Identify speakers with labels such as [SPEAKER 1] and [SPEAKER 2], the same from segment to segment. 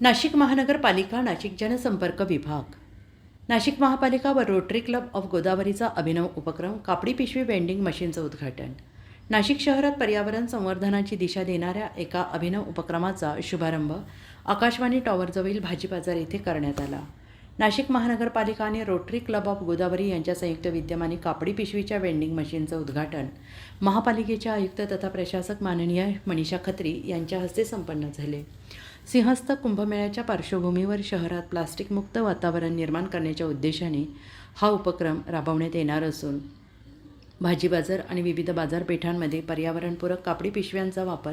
[SPEAKER 1] नाशिक महानगरपालिका नाशिक जनसंपर्क विभाग. नाशिक महापालिका व रोटरी क्लब ऑफ गोदावरीचा अभिनव उपक्रम कापडी पिशवी वेंडिंग मशीनचं उद्घाटन. नाशिक शहरात पर्यावरण संवर्धनाची दिशा देणाऱ्या एका अभिनव उपक्रमाचा शुभारंभ आकाशवाणी टॉवरजवळील भाजी बाजार येथे करण्यात आला. नाशिक महानगरपालिका आणि रोटरी क्लब ऑफ गोदावरी यांच्या संयुक्त विद्यमाने कापडी पिशवीच्या वेंडिंग मशीनचं उद्घाटन. महापालिकेच्या आयुक्त तथा प्रशासक माननीय मनीषा खत्री यांच्या हस्ते संपन्न झाले. सिंहस्थ कुंभमेळ्याच्या पार्श्वभूमीवर शहरात प्लास्टिकमुक्त वातावरण निर्माण करण्याच्या उद्देशाने हा उपक्रम राबवण्यात येणार असून भाजी बाजार आणि विविध बाजारपेठांमध्ये पर्यावरणपूरक कापडी पिशव्यांचा वापर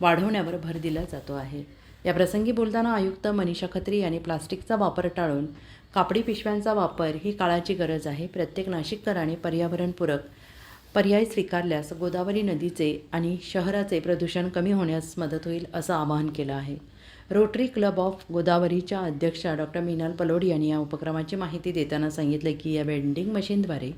[SPEAKER 1] वाढवण्यावर भर दिला जातो आहे. या प्रसंगी बोलताना आयुक्त मनीषा खत्री यांनी प्लास्टिकचा वापर टाळून कापडी पिशव्यांचा वापर ही काळाची गरज आहे. प्रत्येक नाशिककराने पर्यावरणपूरक पर्याय स्वीकारल्यास गोदावरी नदीचे आणि शहराचे प्रदूषण कमी होण्यास मदत होईल असं आवाहन केलं आहे. रोटरी क्लब ऑफ गोदावरीच्या अध्यक्षा डॉक्टर मीनाल पलोड यांनी या उपक्रमाची माहिती देताना सांगितले की या वेंडिंग मशीनद्वारे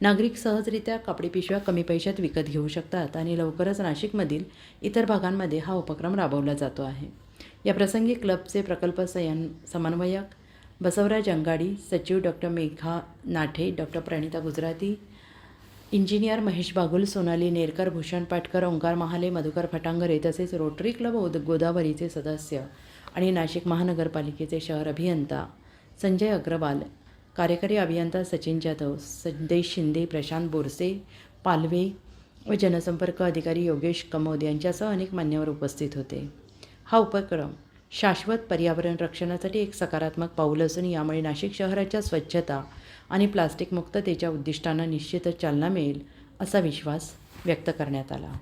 [SPEAKER 1] नागरिक सहजरित्या कापडी पिशव्या कमी पैशात विकत घेऊ शकतात आणि लवकरच नाशिकमधील इतर भागांमध्ये हा उपक्रम राबवला जातो आहे. या प्रसंगी क्लबचे प्रकल्प सयन समन्वयक बसवराज अंगाडी सचिव doctor Megha Nathe doctor Pranita Gujarati engineer Mahesh Bagul Sonali Nerkar Bhushan Patkar Omkar Mahale Madhukar Phatangare तसेच रोटरी क्लब ओद गोदावरीचे सदस्य आणि नाशिक महानगरपालिकेचे शहर अभियंता संजय अग्रवाल कार्यकारी अभियंता सचिन जाधव संदेश शिंदे प्रशांत बोरसे पालवे व जनसंपर्क अधिकारी योगेश कमोद यांच्यासह अनेक मान्यवर उपस्थित होते. हा उपक्रम शाश्वत पर्यावरण रक्षणासाठी एक सकारात्मक पाऊल असून यामुळे नाशिक शहराच्या स्वच्छता आणि प्लास्टिकमुक्ततेच्या उद्दिष्टांना निश्चितच चालना मिळेल असा विश्वास व्यक्त करण्यात आला.